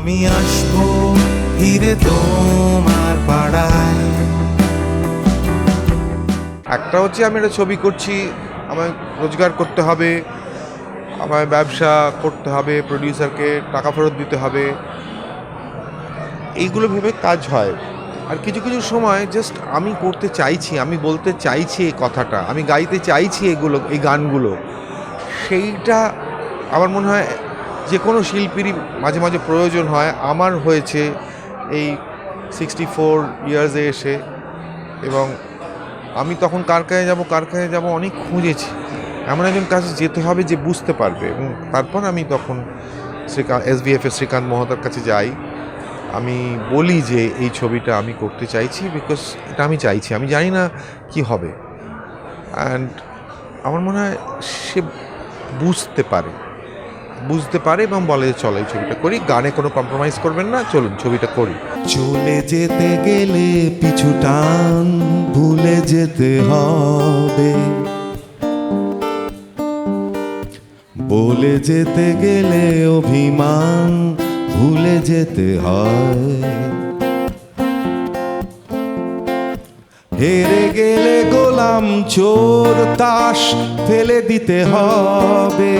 আমি আসব ফিরে তোমার পাড়ায়। একটা হচ্ছে আমি একটা ছবি করছি, আমায় রোজগার করতে হবে, আমায় ব্যবসা করতে হবে প্রডিউসারকে টাকা ফেরত দিতে হবে। এইগুলো ভেবে কাজ হয়। আর কিছু কিছু সময় জাস্ট আমি করতে চাইছি, আমি বলতে চাইছি এই কথাটা, আমি গাইতে চাইছি এগুলো, এই গানগুলো। সেইটা আমার মনে হয় যে কোনো শিল্পীরই মাঝে মাঝে প্রয়োজন হয়। আমার হয়েছে এই সিক্সটি ফোর ইয়ার্সে এসে এবং আমি তখন কারখানায় যাব কারখানায় যাব অনেক খুঁজেছি। এমন একজন কাছে যেতে হবে যে বুঝতে পারবে এবং তারপর আমি তখন শ্রীকান্ত, এস বি এফ এর শ্রীকান্ত মহতার কাছে যাই। আমি বলি যে এই ছবিটা আমি করতে চাইছি বিকজ এটা আমি চাইছি। আমি জানি না কি হবে। অ্যান্ড আমার মনে হয় সে বুঝতে পারে। বুঝতে পারে এবং বলে যে চলো এই ছবিটা করি, গানে কোনো কম্প্রোমাইজ করবেন না, চলুন ছবিটা করি। চলে যেতে গেলে পিছু টান, ভুলে যেতে হবে। বলে যেতে গেলে অভিমান, ভুলে যেতে হয়। হেরে গেলে গোলাম চোর, তাস ফেলে দিতে হবে।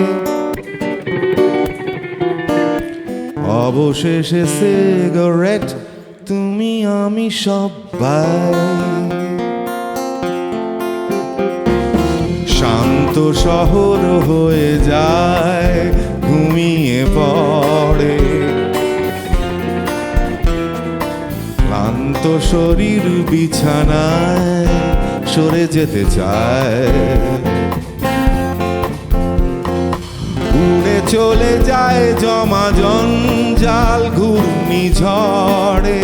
অবশেষে সিগারেট, তুমি আমি সবাই। শান্ত শহর হয়ে যায়, ঘুমিয়ে পড়ে। ক্লান্ত শরীর বিছানায় সরে যেতে চায়। চলে যায় জমা জঞ্জাল, ঘূর্ণি ঝড়ে।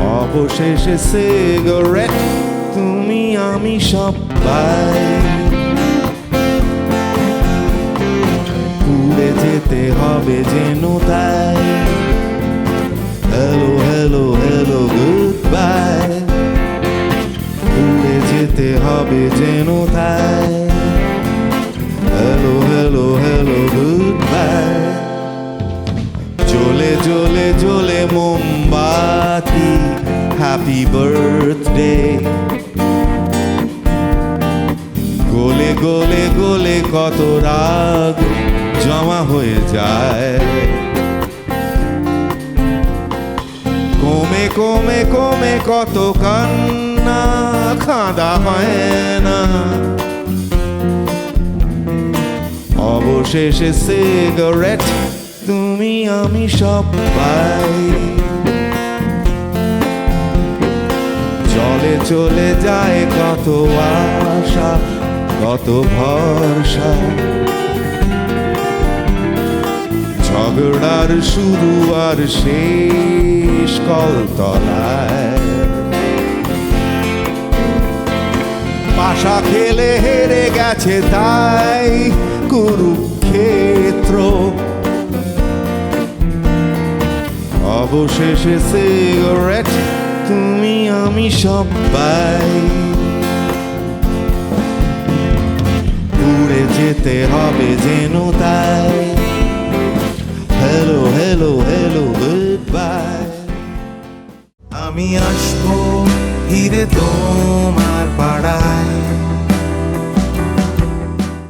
অবশেষে সিগারেট, তুমি, আমি সবাই। উড়ে যেতে হবে যেন তাই। Hello hello hello goodbye যেতে হবে হ্যাপি বার্থডে গোলে গোলে গোলে কত রাগ জমা হয়ে যায়। কমে কমে কমে কত কান্না খাঁদা হয় না। অবশেষে সিগারেট তুমি আমি সবাই চলে চলে যায় কত আশা, কত ভরসা। ঝগড়ার শুরু আর শেষ কলতলায়। পাশা খেলে হেরে গেছে তাই কুরুক্ষেত্র। অবশেষে সিগারেট তুমি সব পাই। উড়ে যেতে হবে যেন তাই। Hello hello hello goodbye আমি আসব হিরে তোমার পাড়ায়।